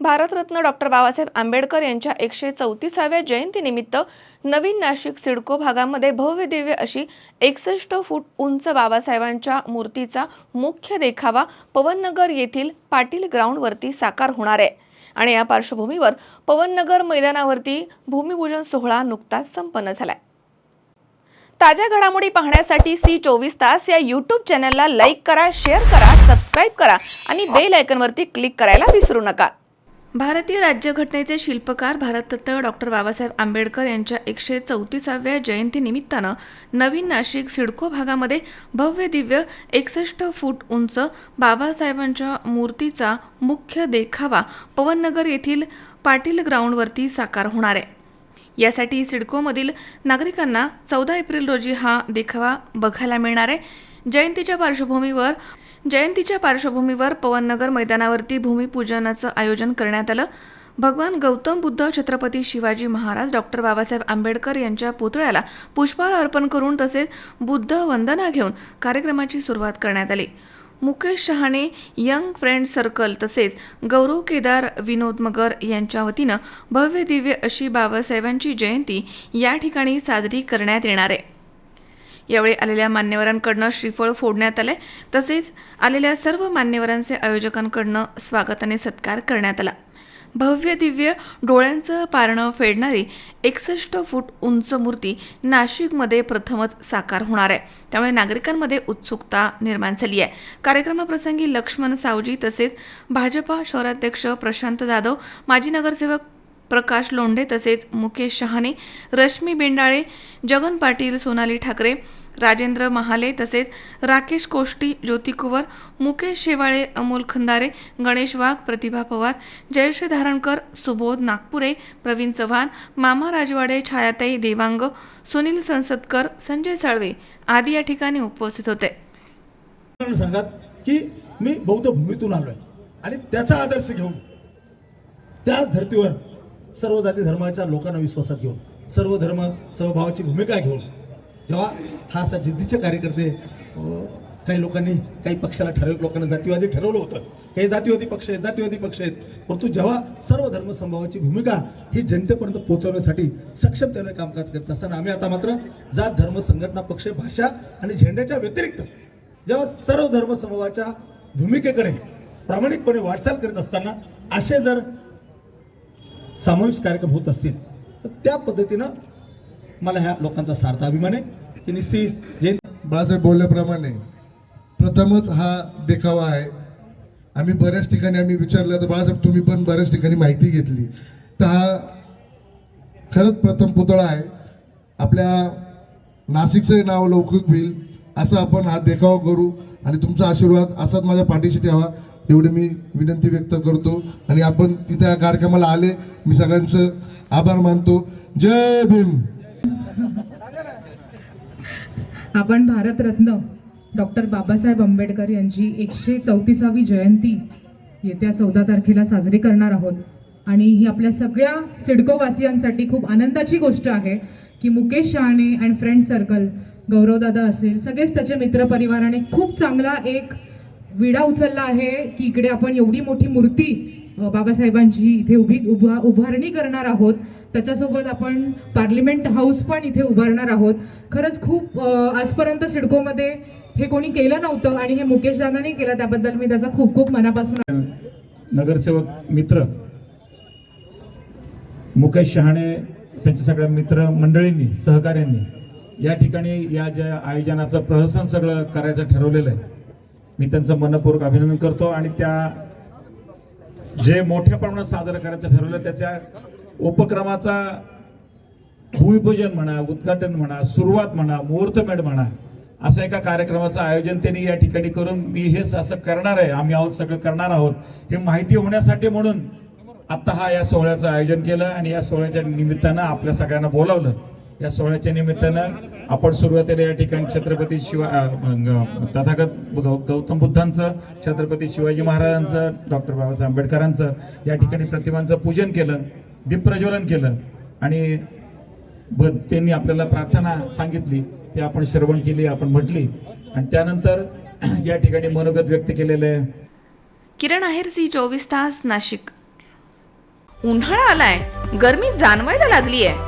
Bharat Ratna doctor Babasaheb Ambedkar यांच्या एकशे चौतीसाव्या जयंतीनिमित्त नवीन नाशिक सिडको भागामध्ये भव्य दिव्य अशी एकसष्ट फूट उंच बाबासाहेबांच्या मूर्तीचा मुख्य देखावा पवननगर येथील पाटील ग्राउंडवरती साकार होणार आहे. आणि या पार्श्वभूमीवर पवननगर मैदानावरती भूमिपूजन सोहळा नुकताच संपन्न झालाय. ताज्या घडामोडी पाहण्यासाठी सी चोवीस तास या यूट्यूब चॅनलला लाईक करा शेअर करा सबस्क्राईब करा आणि बेल आयकनवरती क्लिक करायला विसरू नका. भारतीय राज्यघटनेचे शिल्पकार भारतरत्न डॉक्टर बाबासाहेब आंबेडकर यांच्या एकशे चौतीसाव्या जयंतीनिमित्तानं नवीन नाशिक सिडको भागामध्ये भव्य दिव्य एकसष्ट फूट उंच बाबासाहेबांच्या मूर्तीचा मुख्य देखावा पवननगर येथील पाटील ग्राउंडवरती साकार होणार आहे. यासाठी सिडकोमधील नागरिकांना चौदा एप्रिल रोजी हा देखावा बघायला मिळणार आहे. जयंतीच्या पार्श्वभूमीवर जयंतीच्या पार्श्वभूमीवर पवननगर मैदानावरती भूमिपूजनाचं आयोजन करण्यात आलं. भगवान गौतम बुद्ध छत्रपती शिवाजी महाराज डॉक्टर बाबासाहेब आंबेडकर यांच्या पुतळ्याला पुष्पहार अर्पण करून तसेच बुद्ध वंदना घेऊन कार्यक्रमाची सुरुवात करण्यात आली. Mukesh Shahane young friend circle तसेच गौरव केदार विनोद मगर यांच्या वतीनं भव्य दिव्य अशी बाबासाहेबांची जयंती या ठिकाणी साजरी करण्यात येणार आहे. यावेळी आलेल्या मान्यवरांकडनं श्रीफळ फोडण्यात आले तसेच आलेल्या सर्व मान्यवरांचे आयोजकांकडनं स्वागत आणि सत्कार करण्यात आला. भव्य दिव्य डोळ्यांचं पारणं फेडणारी एकसष्ट फूट उंच मूर्ती नाशिकमध्ये प्रथमच साकार होणार आहे. त्यामुळे नागरिकांमध्ये उत्सुकता निर्माण झाली आहे. कार्यक्रमाप्रसंगी लक्ष्मण सावजी तसेच भाजपा शहराध्यक्ष प्रशांत जाधव माजी नगरसेवक प्रकाश लोंढे तसेच मुकेश शहाणे रश्मी बेंडाळे जगन पाटील सोनाली ठाकरे राजेंद्र महाले तसेच राकेश कोष्टी ज्योती कुवर मुकेश शेवाळे अमोल खंदारे गणेश वाघ प्रतिभा पवार जयश्री धारणकर सुबोध नागपुरे प्रवीण चव्हाण मामा राजवाडे छायाताई देवांग सुनील संसदकर संजय साळवे आदी या ठिकाणी उपस्थित होते. सांगत की मी बौद्ध भूमीतून आलोय आणि त्याचा आदर्श घेऊन त्या धर्तीवर सर्व जाती धर्माच्या लोकांना विश्वासात घेऊन सर्व धर्म समभावाची भूमिका घेऊन जेव्हा हा असा जिद्दीचे कार्यकर्ते काही लोकांनी काही पक्षाला ठराविक लोकांना जातीवादी ठरवलं होतं. काही जातीवादी पक्ष आहेत जातीवादी पक्ष आहेत. परंतु जेव्हा सर्व धर्मसंभावाची भूमिका ही जनतेपर्यंत पोहोचवण्यासाठी सक्षमतेने कामकाज करत असताना आम्ही आता मात्र जात धर्म संघटना पक्ष भाषा आणि झेंड्याच्या व्यतिरिक्त जेव्हा सर्व धर्मसमूहाच्या भूमिकेकडे प्रामाणिकपणे वाटचाल करीत असताना असे जर सामूहिक कार्यक्रम होत असतील तर त्या पद्धतीनं मला ह्या लोकांचा सार्थ अभिमान आहे. की निस्ती जे बाळासाहेब बोलल्याप्रमाणे प्रथमच हा देखावा आहे. आम्ही बऱ्याच ठिकाणी आम्ही विचारलं तर बाळासाहेब तुम्ही पण बऱ्याच ठिकाणी माहिती घेतली. तर हा खरंच प्रथम पुतळा आहे. आपल्या नाशिकचं नाव लौकिक होईल असं आपण हा देखावा करू आणि तुमचा आशीर्वाद असाच माझ्या पाठीशी ठेवा. एवढी मी विनंती व्यक्त करतो. आणि आपण तिथे या कार्यक्रमाला आले. मी सगळ्यांचं आभार मानतो. जय भीम. आपण भारतरत्न डॉक्टर बाबासाहेब आंबेडकर यांची एकशे चौतीसावी जयंती येत्या चौदा तारखेला साजरी करणार आहोत. आणि ही आपल्या सगळ्या सिडकोवासियांसाठी खूप आनंदाची गोष्ट आहे की Mukesh Shahane and friend circle गौरवदादा असेल सगळेच त्याचे मित्रपरिवाराने खूप चांगला एक विडा उचलला आहे की इकडे आपण एवढी मोठी मूर्ती बाबासाहेबांची इथे उभी उभा उभारणी करणार आहोत. त्याच्यासोबत आपण पार्लिमेंट हाऊस पण इथे उभारणार आहोत. खरंच खूप आजपर्यंत सिडकोमध्ये हे कोणी केलं नव्हतं आणि हे मुकेश दादाने केलं त्याबद्दल मी त्याचा खूप खूप मनापासून नगरसेवक मित्र मुकेश शहाणे त्यांच्या सगळ्या मित्र मंडळींनी सहकाऱ्यांनी या ठिकाणी या ज्या आयोजनाचं प्रहसन सगळं करायचं ठरवलेलं आहे. मी त्यांचं मनपूर्वक अभिनंदन करतो आणि त्या जे मोठ्या प्रमाणात साजरं करायचं ठरवलं त्याच्या उपक्रमाचा भूमिपूजन म्हणा उद्घाटन म्हणा सुरुवात म्हणा मुहूर्तमेढ म्हणा असं एका कार्यक्रमाचं आयोजन त्यांनी या ठिकाणी करून मी हेच असं करणार आहे आम्ही आहोत सगळं करणार आहोत हे माहिती होण्यासाठी म्हणून आत्ता हा या सोहळ्याचं आयोजन केलं आणि या सोहळ्याच्या निमित्तानं आपल्या सगळ्यांना बोलावलं. या सोहळ्याच्या निमित्तानं आपण सुरुवातीला या ठिकाणी छत्रपती शिवा तथागत गौतम बुद्धांचं छत्रपती शिवाजी महाराजांचं डॉक्टर बाबासाहेब आंबेडकरांचं या ठिकाणी प्रतिमांचं पूजन केलं दीपप्रज्वलन केलं आणि ब- त्यांनी आपल्याला प्रार्थना सांगितली ती आपण श्रवण केली आपण म्हटली. आणि त्यानंतर या ठिकाणी मनोगत व्यक्त केलेलं आहे. किरण आहेर सी चोवीस तास नाशिक. उन्हाळा आलाय. गर्मी जाणवायला लागली आहे